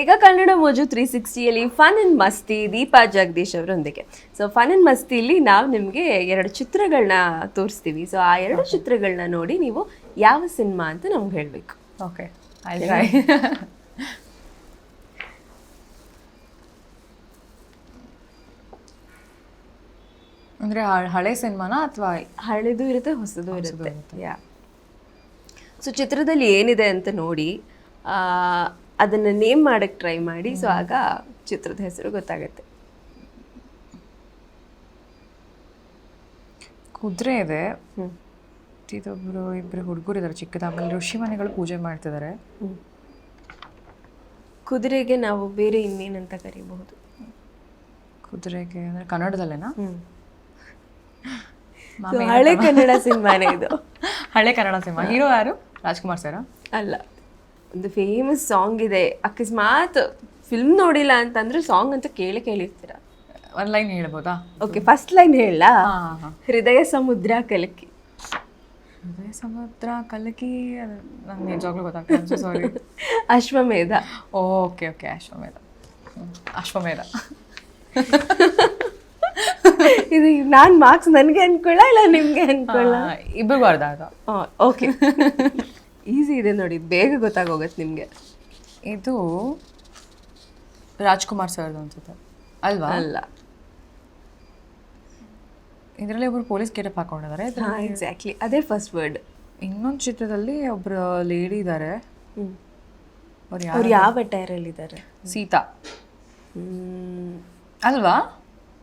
ಈಗ ಕನ್ನಡ ಮೋಜು three ಸಿಕ್ಸ್ಟಿಯಲ್ಲಿ fun and ಮಸ್ತಿ ದೀಪಾ ಜಗದೀಶ್ ಅವರೊಂದಿಗೆ. ಸೊ ಫನ್ ಅಂಡ್ ಮಸ್ತಿಲಿ ನಾವು ನಿಮಗೆ ಎರಡು ಚಿತ್ರಗಳನ್ನ ತೋರಿಸ್ತೀವಿ. ಸೊ ಆ ಎರಡು ಚಿತ್ರಗಳನ್ನ ನೋಡಿ ನೀವು ಯಾವ ಸಿನಿಮಾ ಅಂತ ನಮ್ಗೆ ಹೇಳಬೇಕು. ಓಕೆ ಅಂದರೆ ಹಳೆ ಸಿನಿಮಾನ ಅಥವಾ ಹಳೆದು ಇರುತ್ತೆ ಹೊಸದು ಇರುತ್ತೆ. ಯಾ ಸೊ ಚಿತ್ರದಲ್ಲಿ ಏನಿದೆ ಅಂತ ನೋಡಿ ಆ, ಅದನ್ನ ನೇಮ್ ಮಾಡಕ್ಕೆ ಟ್ರೈ ಮಾಡಿ. ಸೊ ಆಗ ಚಿತ್ರದ ಹೆಸರು ಗೊತ್ತಾಗುತ್ತೆ. ಕುದುರೆ ಇದೆ. ಇದೊಬ್ರು ಇಬ್ಬರು ಹುಡುಗರು ಇದ್ದಾರೆ ಚಿಕ್ಕದ ಆಮೇಲೆ ಋಷಿ ಮನೆಗಳು ಪೂಜೆ ಮಾಡ್ತಿದ್ದಾರೆ ಕುದುರೆಗೆ ನಾವು ಬೇರೆ ಇನ್ನೇನಂತ ಕರಿಬಹುದು? ಕುದುರೆಗೆ ಅಂದರೆ ಕನ್ನಡದಲ್ಲೇನಾ? ಹಳೆ ಕನ್ನಡ ಸಿನಿಮಾನೇ ಇದು. ಹಳೆ ಕನ್ನಡ ಸಿನಿಮಾ? ಹೀರೋ ಯಾರು? ರಾಜ್ಕುಮಾರ್ ಸರ್ ಅಲ್ಲ. ಒಂದು ಫೇಮಸ್ ಸಾಂಗ್ ಇದೆ. ಅಕಸ್ಮಾತ್ ಫಿಲ್ಮ್ ನೋಡಿಲ್ಲ ಅಂತಂದ್ರೆ ಸಾಂಗ್ ಅಂತ ಕೇಳಿ ಕೇಳಿರ್ತೀರ? ಒಂದು ಲೈನ್ ಹೇಳ್ಬೋದಾ? ಓಕೆ ಫಸ್ಟ್ ಲೈನ್ ಹೇಳ. ಹೃದಯ ಸಮುದ್ರ ಕಲಕಿ. ಹೃದಯ ಸಮುದ್ರ ಕಲಕಿ ನಂಗೆ ನಿಜವಾಗ್ಲೂ ಗೊತ್ತಾಗ್ತದೆ ಸಾರಿ ಅಶ್ವಮೇಧ. ಓಕೆ ಓಕೆ ಅಶ್ವಮೇಧ. ಅಶ್ವಮೇಧ. ಇದು ನಾನು ಮಾರ್ಕ್ಸ್ ನನಗೆ ಅನ್ಕೊಳ್ಳ ಇಲ್ಲ ನಿಮಗೆ ಅನ್ಕೊಳ್ಳ? ಇಬ್ಬರು ಅರ್ಧ ಓಕೆ ಈಸಿ ಇದೆ ನೋಡಿ ಬೇಗ ಗೊತ್ತಾಗೋಗತ್ತೆ ನಿಮಗೆ. ಇದು ರಾಜ್ಕುಮಾರ್ ಸರ್ದು ಅನ್ಸುತ್ತೆ ಅಲ್ವಾ? ಅಲ್ಲ. ಇದರಲ್ಲಿ ಒಬ್ರು ಪೊಲೀಸ್ ಕೆಟಪ್ ಹಾಕೊಂಡಿದ್ದಾರೆ ಎಕ್ಸಾಕ್ಟ್ಲಿ ಅದೇ ಫಸ್ಟ್ ವರ್ಡ್ ಇನ್ನೊಂದು ಚಿತ್ರದಲ್ಲಿ ಒಬ್ರು ಲೇಡಿ ಇದ್ದಾರೆ ಅವ್ರು ಯಾವ ಟೈರಲ್ಲಿ ಇದ್ದಾರೆ ಸೀತಾ. ಅಲ್ವಾ?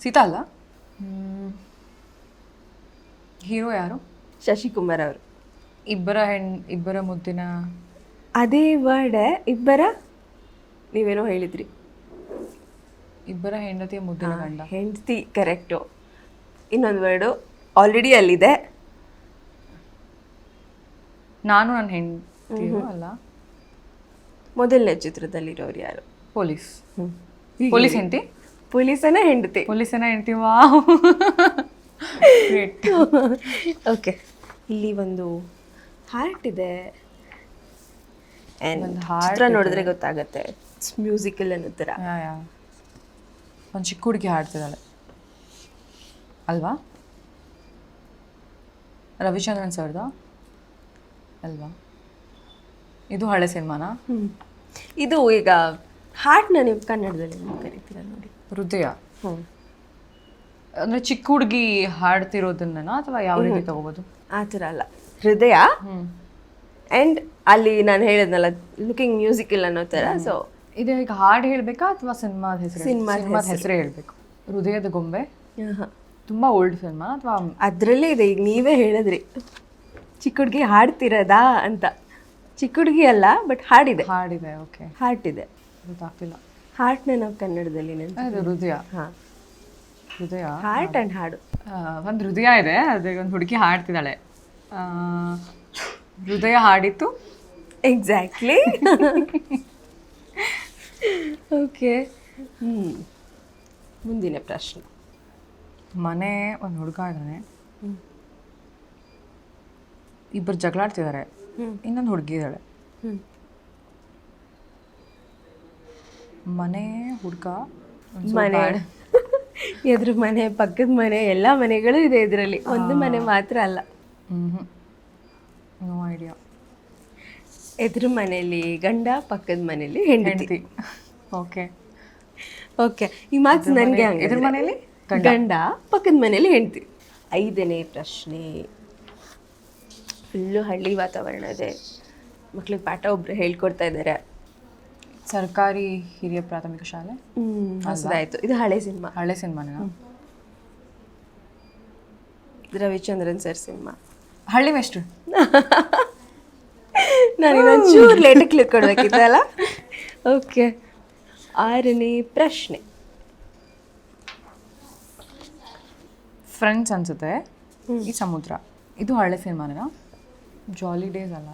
ಸೀತಾ ಅಲ್ಲ? ಹೀರೋ ಯಾರು? ಶಶಿಕುಮಾರ್ ಅವರು. ಇಬ್ಬರ ಹೆಣ್ ಇಬ್ಬರ ಮುದ್ದಿನ. ಅದೇ ವರ್ಡ್ ಇಬ್ಬರ? ನೀವೇನೋ ಹೇಳಿದ್ರಿ. ಇಬ್ಬರ ಹೆಂಡತಿಯ ಮುದ್ದಿನ ಗಂಡ. ಹೆಂಡತಿ ಕರೆಕ್ಟು ಇನ್ನೊಂದು ವರ್ಡು ಆಲ್ರೆಡಿ ಅಲ್ಲಿದೆ. ನಾನು ನನ್ನ ಹೆಂಡತಿ ಅಲ್ಲ? ಮೊದಲನೇ ಚಿತ್ರದಲ್ಲಿರೋರು ಯಾರು? ಪೊಲೀಸ್. ಪೊಲೀಸ್ ಹೆಂಡತಿ? ಪೊಲೀಸನ ಹೆಂಡತಿ. ಪೊಲೀಸನ ಹೆಂಡತಿ ವಾ ಓಕೆ ಇಲ್ಲಿ ಒಂದು ಹಾರ್ಟ್ ಇದೆ. And ಒಂದು heart ಚಿತ್ರ ನೋಡಿದ್ರೆ ಗೊತ್ತಾಗತ್ತೆ. ಮ್ಯೂಸಿಕಲ್ ಅನ್ನೋ ಥರ ಒಂದು ಚಿಕ್ಕ ಹುಡುಗಿ ಹಾಡ್ತಿದ್ದಾಳೆ. ಅಲ್ವಾ? ರವಿಚಂದ್ರನ್ ಸರ್ದ. ಅಲ್ವಾ? ಇದು ಹಳೆ ಸಿನಿಮಾನ. ಇದು ಈಗ ಹಾರ್ಟ್ನ ನೀವು ಕನ್ನಡದಲ್ಲಿ ಏನು ಕರಿತೀರ ನೋಡಿ. ಹೃದಯ. ಹ್ಞೂ ಅಂದ್ರೆ ಚಿಕ್ಕ ಹುಡುಗಿ ಹಾಡ್ತಿರೋದನ್ನ ಅಥವಾ ಯಾವ ರೀತಿ ತಗೋಬೋದು? ಆ ಥರ ಅಲ್ಲ. ಹೃದಯ ಅಂಡ್ ಆ್ಯಂಡ್ ಅಲ್ಲಿ ನಾನು ಹೇಳಿದ್ನಲ್ಲ ಲುಕಿಂಗ್ ಇಲ್ಲ ಅನ್ನೋ ಥರ ಸೊ ಇದು ಈಗ ಹಾಡು ಹೇಳಬೇಕಾ ಅಥವಾ ಸಿನಿಮಾದ ಹೆಸರು? ಸಿನಿಮಾ ಸಿನಿಮಾದ ಹೆಸರೇ. ಹೇಳಬೇಕು. ಹೃದಯದ ಗೊಂಬೆ? ತುಂಬ ತುಂಬಾ ಓಲ್ಡ್ ಸಿನಿಮಾ ಅಥವಾ ಅದರಲ್ಲೇ ಇದೆ ಈಗ ನೀವೇ ಹೇಳಿದ್ರಿ. ಚಿಕ್ಕ ಹುಡುಗಿ ಹಾಡ್ತಿರೋದಾ ಅಂತ. ಚಿಕ್ಕ ಹುಡುಗಿ ಅಲ್ಲ ಬಟ್ ಹಾಡಿದೆ. ಹಾಡಿದೆ ಓಕೆ ಹಾರ್ಟ್ ಇದೆ ಗೊತ್ತಾಗ್ತಿಲ್ಲ. ಹಾರ್ಟ್ನ ನಾವು ಕನ್ನಡದಲ್ಲಿ ಹೃದಯ. ಹಾಂ. ಹೃದಯ? ಹಾರ್ಟ್ ಆ್ಯಂಡ್ ಹಾಡು. ಒಂದು ಹೃದಯ ಇದೆ ಅದೇ ಒಂದು ಹುಡುಗಿ ಹಾಡ್ತಿದ್ದಾಳೆ. ಹೃದಯ ಹಾಡಿತ್ತು ಎಕ್ಸಾಕ್ಟ್ಲಿ ಓಕೆ ಮುಂದಿನ ಪ್ರಶ್ನೆ. ಮನೆ ಒಂದು ಹುಡುಗ ಇದ್ದಾನೆ ಇಬ್ಬರು ಜಗಳಾಡ್ತಿದ್ದಾರೆ. ಇನ್ನೊಂದು ಹುಡುಗಿ ಇದ್ದಾಳೆ ಮನೆ ಹುಡುಗ ಮನೆ. ಎದುರು ಮನೆ ಪಕ್ಕದ ಮನೆ ಎಲ್ಲ ಮನೆಗಳು ಇದೆ ಇದರಲ್ಲಿ. ಒಂದು ಮನೆ ಮಾತ್ರ ಅಲ್ಲ. No idea. ಎದುರು ಮನೆಯಲ್ಲಿ ಗಂಡ ಪಕ್ಕದ ಮನೆಯಲ್ಲಿ ಹೆಂಡತಿ. ಓಕೆ. ಓಕೆ ಈ ಮಾತು ನನಗೆ ಎದುರು ಮನೆಯಲ್ಲಿ? ಗಂಡ. ಪಕ್ಕದ ಮನೆಯಲ್ಲಿ ಹೆಂಡತಿ. ಐದನೇ ಪ್ರಶ್ನೆ. ಫುಲ್ಲು ಹಳ್ಳಿ ವಾತಾವರಣ ಇದೆ. ಮಕ್ಳಿಗೆ ಪಾಠ ಒಬ್ರು ಹೇಳ್ಕೊಡ್ತಾ ಇದ್ದಾರೆ ಸರ್ಕಾರಿ ಹಿರಿಯ ಪ್ರಾಥಮಿಕ ಶಾಲೆ? ಹ್ಮ್ ಹೊಸದಾಯ್ತು ಇದು ಹಳೆ ಸಿನಿಮಾ. ಹಳೆ ಸಿನಿಮಾನ? Ravichandran sir cinema. ಹಳ್ಳಿ ಮೇಷ್ಟ್ರು? ನಾನು ಇನ್ನೊಂಚೂರು ಲೇಟಾಗಿ ಕ್ಲಿಕ್ ಕೊಡ್ಬೇಕಿತ್ತಲ್ಲ ಓಕೆ ಆರನೇ ಪ್ರಶ್ನೆ. ಫ್ರೆಂಡ್ಸ್ ಅನ್ಸುತ್ತೆ. ಈ ಸಮುದ್ರ. ಇದು ಹಳೆ ಸಿನಿಮಾನ ಜಾಲಿ ಡೇಸ್ ಅಲ್ಲ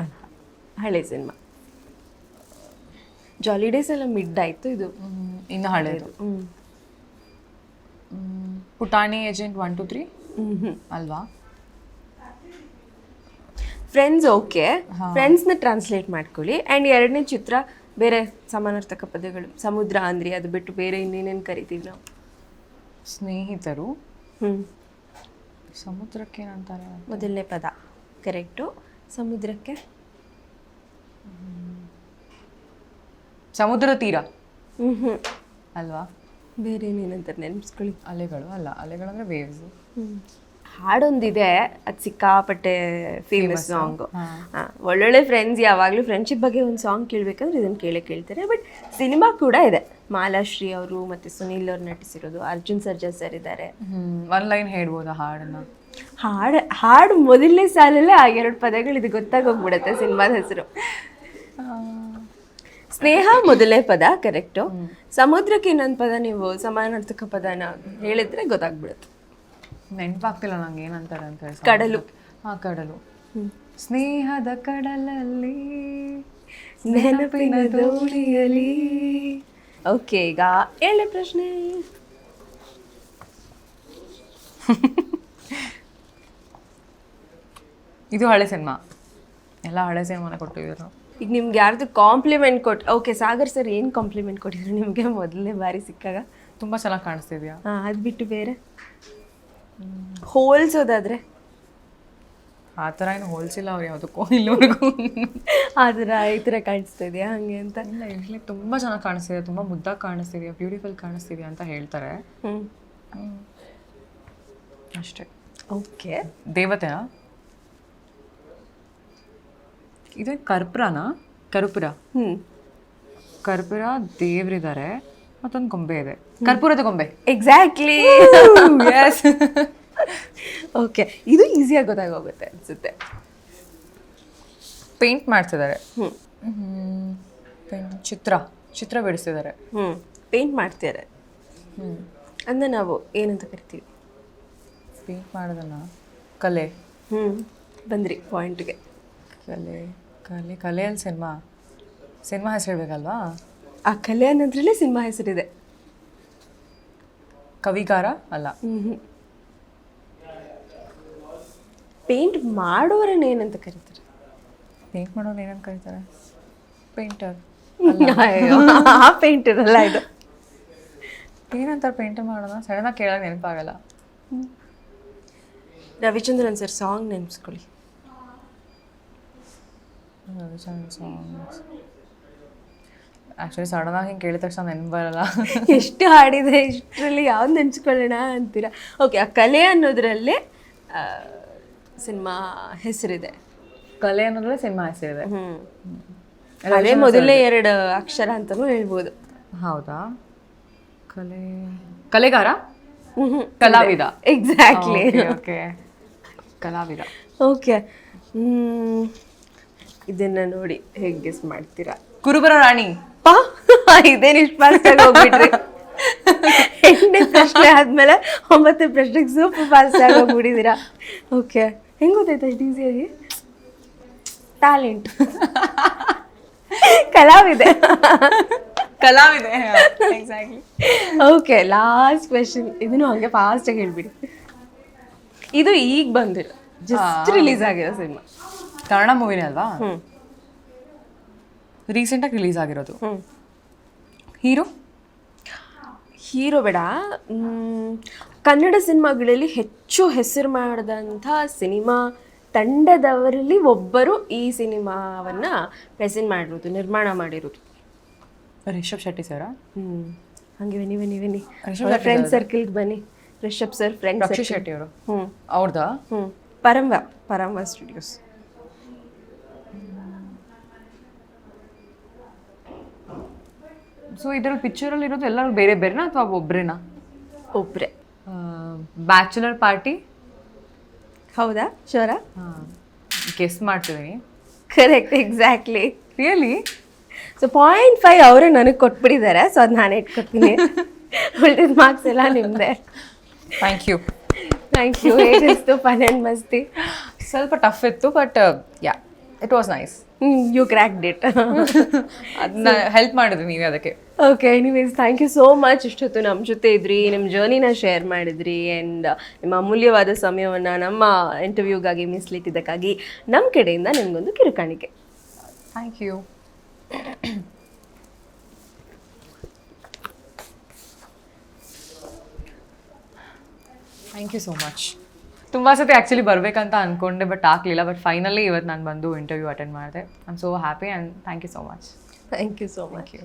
ಅಲ್ಲ. ಹಳೆ ಸಿನಿಮಾ ಜಾಲಿ ಡೇಸ್ ಎಲ್ಲ ಮಿಡ್ ಆಯಿತು ಇದು ಇನ್ನು ಹಳೆಯದು Putani agent one two three ಅಲ್ವಾ? ಫ್ರೆಂಡ್ಸ್ ಓಕೆ ಫ್ರೆಂಡ್ಸ್ನ ಟ್ರಾನ್ಸ್ಲೇಟ್ ಮಾಡ್ಕೊಳ್ಳಿ. ಆ್ಯಂಡ್ ಎರಡನೇ ಚಿತ್ರ ಬೇರೆ ಸಮಾನಾರ್ಥಕ ಪದಗಳು ಸಮುದ್ರ ಅಂದ್ರಿ ಅದು ಬಿಟ್ಟು ಬೇರೆ ಇನ್ನೇನೇನು ಕರಿತೀವಿ ನಾವು? ಸ್ನೇಹಿತರು. ಹ್ಞೂ ಸಮುದ್ರಕ್ಕೆ ಏನಂತಾರೆ ಮೊದಲನೇ ಪದ. ಕರೆಕ್ಟು ಸಮುದ್ರಕ್ಕೆ? ಸಮುದ್ರ ತೀರ. ಹ್ಞೂ ಹ್ಞೂ ಅಲ್ವಾ? ಬೇರೆ ಏನೇನಂತಾರೆ ನೆನಪಿಸ್ಕೊಳ್ಳಿ ಅಲೆಗಳು ಅಲ್ಲ ಅಲೆಗಳಂದ್ರೆ ವೇವ್ಸ್ ಹಾಡೊಂದಿದೆ. ಅದು ಸಿಕ್ಕಾಪಟ್ಟೆ ಫೇಮಸ್ ಸಾಂಗ್ ಒಳ್ಳೊಳ್ಳೆ ಫ್ರೆಂಡ್ಸ್ ಯಾವಾಗಲೂ ಫ್ರೆಂಡ್ಶಿಪ್ ಬಗ್ಗೆ ಒಂದು ಸಾಂಗ್ ಕೇಳಬೇಕಂದ್ರೆ ಇದನ್ನು ಕೇಳೇ ಕೇಳ್ತಾರೆ. ಬಟ್ ಸಿನಿಮಾ ಕೂಡ ಇದೆ. ಮಾಲಾಶ್ರೀ ಅವರು ಮತ್ತು ಸುನೀಲ್ ಅವ್ರು ನಟಿಸಿರೋದು. ಅರ್ಜುನ್ ಸರ್ಜಾ ಸರ್ ಇದ್ದಾರೆ. ಒನ್ ಲೈನ್ ಹೇಳ್ಬೋದು ಹಾಡನ್ನ? ಹಾಡು ಹಾಡು ಮೊದಲನೇ ಸಾಲಲ್ಲೇ ಆ ಎರಡು ಪದಗಳು ಇದು ಗೊತ್ತಾಗೋಗ್ಬಿಡುತ್ತೆ ಸಿನಿಮಾದ ಹೆಸರು. ಸ್ನೇಹ ಮೊದಲೇ ಪದ ಕರೆಕ್ಟು ಸಮುದ್ರಕ್ಕೆ ಇನ್ನೊಂದು ಪದ ನೀವು ಸಮಾನಾರ್ಥಕ ಪದನ ಹೇಳಿದ್ರೆ ಗೊತ್ತಾಗ್ಬಿಡುತ್ತೆ. ನೆನಪಾಗ್ತಿಲ್ಲ ನಂಗೆ ಏನಂತಾರೆ ಅಂತ ಹೇಳಿ ಕಡಲು. ಹಾ ಕಡಲು. ಸ್ನೇಹದ ಕಡಲಲ್ಲಿ ನೆನಪಿನ ದೋಣಿಯಲ್ಲಿ. ಓಕೆ ಈಗ ಏಳನೇ ಪ್ರಶ್ನೆ. ಇದು ಹಳೆ ಸಿನಿಮಾ. ಎಲ್ಲ ಹಳೆ ಸಿನಿಮಾನ ಕೊಟ್ಟಿದ್ರು. ಈಗ ನಿಮ್ಗೆ ಯಾರ್ದು ಕಾಂಪ್ಲಿಮೆಂಟ್ ಕೊಟ್ಟು ಓಕೆ ಸಾಗರ್ ಸರ್ ಏನು ಕಾಂಪ್ಲಿಮೆಂಟ್ ಕೊಟ್ಟಿದ್ರು? ನಿಮಗೆ ಮೊದಲನೇ ಬಾರಿ ಸಿಕ್ಕಾಗ? ತುಂಬಾ ಚೆನ್ನಾಗಿ ಕಾಣಿಸ್ತಿದ್ಯಾ? ಹಾಂ ಅದು ಬಿಟ್ಟು ಬೇರೆ. ಹೋಲ್ಸೋದಾದ್ರೆ? ಆ ಥರ ಏನು ಹೋಲ್ಸಿಲ್ಲ ಅವ್ರು ಯಾವುದಕ್ಕೂ ಇಲ್ಲಿವರೆಗೂ. ಆ ಥರ ಈ ಥರ ಕಾಣಿಸ್ತಾ ಇದೆಯಾ? ಹಂಗೆ ಅಂತ? ಇಲ್ಲ ಯೂಶ್ವಲಿ ತುಂಬ ಚೆನ್ನಾಗಿ ಕಾಣಿಸ್ತಿದೆ. ತುಂಬ ಮುದ್ದಾಗಿ ಕಾಣಿಸ್ತಿದೆಯಾ ಬ್ಯೂಟಿಫುಲ್ ಕಾಣಿಸ್ತಿದೆಯಾ ಅಂತ ಹೇಳ್ತಾರೆ. ಅಷ್ಟೇ. ಓಕೆ. ದೇವತೆನಾ? ಇದು ಕರ್ಪುರನಾ? ಕರ್ಪುರ. ಹ್ಞೂ ಕರ್ಪುರ ದೇವ್ರಿದ್ದಾರೆ. ಮತ್ತೊಂದು ಗೊಂಬೆ ಇದೆ. ಕರ್ಪೂರದ ಗೊಂಬೆ. ಎಕ್ಸಾಕ್ಟ್ಲಿ ಎಸ್ ಓಕೆ ಇದು ಈಸಿಯಾಗಿ ಗೊತ್ತಾಗೋಗುತ್ತೆ ಅನಿಸುತ್ತೆ. ಪೇಂಟ್ ಮಾಡ್ತಿದ್ದಾರೆ. ಚಿತ್ರ. ಚಿತ್ರ ಬಿಡಿಸಿದ್ದಾರೆ ಹ್ಞೂ ಪೇಂಟ್ ಮಾಡ್ತಿದ್ದಾರೆ. ಹ್ಞೂ ಅಂದರೆ ನಾವು ಏನಂತ ಕರಿತೀವಿ? ಪೇಂಟ್ ಮಾಡೋದನ್ನ ಕಲೆ. ಹ್ಞೂ ಬಂದ್ರಿ ಪಾಯಿಂಟ್ಗೆ ಕಲೆ. ಕಲೆ. ಕಲೆಯಲ್ಲಿ ಸಿನಿಮಾ. ಸಿನಿಮಾ ಹೆಸರು ಹೇಳ್ಬೇಕಲ್ವಾ? ಆ ಕಲೆ ಅನ್ನೋದ್ರಲ್ಲೇ ಸಿನಿಮಾ ಹೆಸರಿದೆ. ಕವಿಗಾರ ಅಲ್ಲ. ಪೇಂಟ್ ಮಾಡೋರನ್ನ ಏನಂತ ಕರೀತಾರೆ? ಪೇಂಟ್ ಮಾಡೋರು ಏನಂತ ಕರೀತಾರೆ? ಪೇಂಟರ್. ಆ ಪೇಂಟರ್ ಅಲ್ಲ ಇದು. ಏನಂತಾರೆ ಪೇಂಟ್ ಮಾಡೋಣ ಸಡನ್ನಾಗಿ ಕೇಳೋಕೆ ನೆನಪಾಗಲ್ಲ. ರವಿಚಂದ್ರನ್ ಸರ್ ಸಾಂಗ್ ನೆನೆಸ್ಕೊಳ್ಳಿ. ಆ್ಯಕ್ಚುಲಿ ಆಗಿ ಹಿಂಗೆ ಕೇಳಿದ ತಕ್ಷಣ ನೆನಪು ಬರಲ್ಲ. ಎಷ್ಟು ಹಾಡಿದೆ ಇಷ್ಟರಲ್ಲಿ ಯಾವ್ದು ನೆನ್ಸ್ಕೊಳ್ಳೋಣ ಅಂತೀರಾ? ಓಕೆ ಆ ಕಲೆ ಅನ್ನೋದ್ರಲ್ಲೇ ಸಿನಿಮಾ ಹೆಸರಿದೆ. ಕಲೆ ಅನ್ನೋದ್ರಲ್ಲಿ ಸಿನಿಮಾ ಹೆಸರಿದೆ. ಅದೇ ಮೊದಲನೇ ಎರಡು ಅಕ್ಷರ ಅಂತಲೂ ಹೇಳ್ಬೋದು. ಹೌದಾ? ಕಲೆ ಕಲೆಗಾರ? ಕಲಾವಿದ. ಎಕ್ಸಾಕ್ಟ್ಲಿ ಓಕೆ ಕಲಾವಿದ. ಓಕೆ ಇದನ್ನ ನೋಡಿ ಹೇಗೆ ಗೆಸ್ ಮಾಡ್ತೀರಾ? ಕುರುಬರ ರಾಣಿ. ಪಾ ಇದೇನು ಇಷ್ಟು ಫಾಸ್ಟ್ ಆಗಿ ಹೋಗ್ಬಿಟ್ರಿ. ಎಂಟನೇ ಪ್ರಶ್ನೆ ಆದ್ಮೇಲೆ ಒಂಬತ್ತನೇ ಪ್ರಶ್ನೆಗೆ ಸೂಪರ್ ಫಾಸ್ಟ್ ಆಗಿ ಹೋಗ್ಬಿಟ್ಟಿದ್ದೀರಾ. ಓಕೆ ಹೆಂಗ್ ಗೊತ್ತಾಯ್ತು ಅಷ್ಟು ಈಸಿಯಾಗಿ ಟ್ಯಾಲೆಂಟ್ ಕಲಾವಿದೆ. ಕಲಾವಿದೆ ಎಕ್ಸಾಕ್ಟ್ಲಿ ಓಕೆ ಲಾಸ್ಟ್ ಕ್ವೆಶನ್ ಇದನ್ನು ಹಂಗೆ ಫಾಸ್ಟಾಗಿ ಹೇಳ್ಬಿಡಿ. ಇದು ಈಗ ಬಂದಿರೋ ಜಸ್ಟ್ ರಿಲೀಸ್ ಆಗಿರೋ ಸಿನಿಮಾ. ಕನ್ನಡ ಮೂವಿನೇ ಅಲ್ವಾ? ಹ್ಞೂ ರೀಸೆಂಟಾಗಿ ರಿಲೀಸ್ ಆಗಿರೋದು. ಹೀರೋ ಹೀರೋ ಬೇಡ. ಕನ್ನಡ ಸಿನಿಮಾಗಳಲ್ಲಿ ಹೆಚ್ಚು ಹೆಸರು ಮಾಡಿದಂಥ ಸಿನಿಮಾ ತಂಡದವರಲ್ಲಿ ಒಬ್ಬರು ಈ ಸಿನಿಮಾವನ್ನ ಪ್ರೆಸೆಂಟ್ ಮಾಡಿರೋದು ನಿರ್ಮಾಣ ಮಾಡಿರೋದು. ರಿಷಬ್ ಶೆಟ್ಟಿ ಸರ ಹ್ಞೂ ಹಂಗೆ ಬನ್ನಿ ಬನ್ನಿ ಬನ್ನಿ ಫ್ರೆಂಡ್ ಸರ್ಕಲ್ಗೆ ಬನ್ನಿ. ರಿಷಬ್ ಸರ್ ಫ್ರೆಂಡ್ ಶೆಟ್ಟಿ ಅವರು? ಹ್ಞೂ ಅವ್ರದ್ದ ಹ್ಞೂ ಪರಂವ ಪರಂವ ಸ್ಟುಡಿಯೋಸ್ ಸೊ ಇದರಲ್ಲಿ ಪಿಕ್ಚರಲ್ಲಿ ಇರೋದು ಎಲ್ಲರೂ ಬೇರೆ ಬೇರೆನಾ ಅಥವಾ ಒಬ್ಬರೇನಾ ಒಬ್ಬರೇ ಬ್ಯಾಚುಲರ್ ಪಾರ್ಟಿ ಹೌದಾ? ಶೋರಾ? ಗೆಸ್ ಮಾಡ್ತಿದ್ದೀನಿ correct exactly really so point five ಅವರೇ ನನಗೆ ಕೊಟ್ಬಿಟ್ಟಿದ್ದಾರೆ ಸೊ ಅದು ನಾನು ಇಟ್ಕೊತೀನಿ. ಉಳಿದಿದ್ದ ಮಾರ್ಕ್ಸ್ ಎಲ್ಲ ನಿಮ್ಮದೇ ಥ್ಯಾಂಕ್ ಯು ಥ್ಯಾಂಕ್ ಯು ಹೇಗಿತ್ತು ಫನ್ ಆ್ಯಂಡ್ ಮಸ್ತಿ. ಸ್ವಲ್ಪ ಟಫ್ ಇತ್ತು but yeah it was nice you crack ಡಿಟ್ ಅದನ್ನ ಹೆಲ್ಪ್ ಮಾಡಿದ್ರಿ ನೀವೇ ಅದಕ್ಕೆ. Okay anyways thank you so much ಇಷ್ಟೊತ್ತು ನಮ್ಮ ಜೊತೆ ಇದ್ರಿ ನಿಮ್ಮ ಜರ್ನಿನ ಶೇರ್ ಮಾಡಿದ್ರಿ ಆ್ಯಂಡ್ ನಿಮ್ಮ ಅಮೂಲ್ಯವಾದ ಸಮಯವನ್ನು ನಮ್ಮ ಇಂಟರ್ವ್ಯೂಗಾಗಿ ಮೀಸಲಿಟ್ಟಿದ್ದಕ್ಕಾಗಿ ನಮ್ಮ ಕಡೆಯಿಂದ ನಿಮಗೊಂದು ಕಿರುಕಾಣಿಕೆ. Thank you thank you so much ತುಂಬ ಸತಿ ಆ್ಯಕ್ಚುಲಿ ಬರಬೇಕಂತ ಅಂದ್ಕೊಂಡೆ ಬಟ್ ಆಗಲಿಲ್ಲ. ಬಟ್ ಫೈನಲಿ ಇವತ್ತು ನಾನು ಬಂದು ಇಂಟರ್ವ್ಯೂ ಅಟೆಂಡ್ ಮಾಡಿದೆ. I am so happy and thank you so much thank you so much you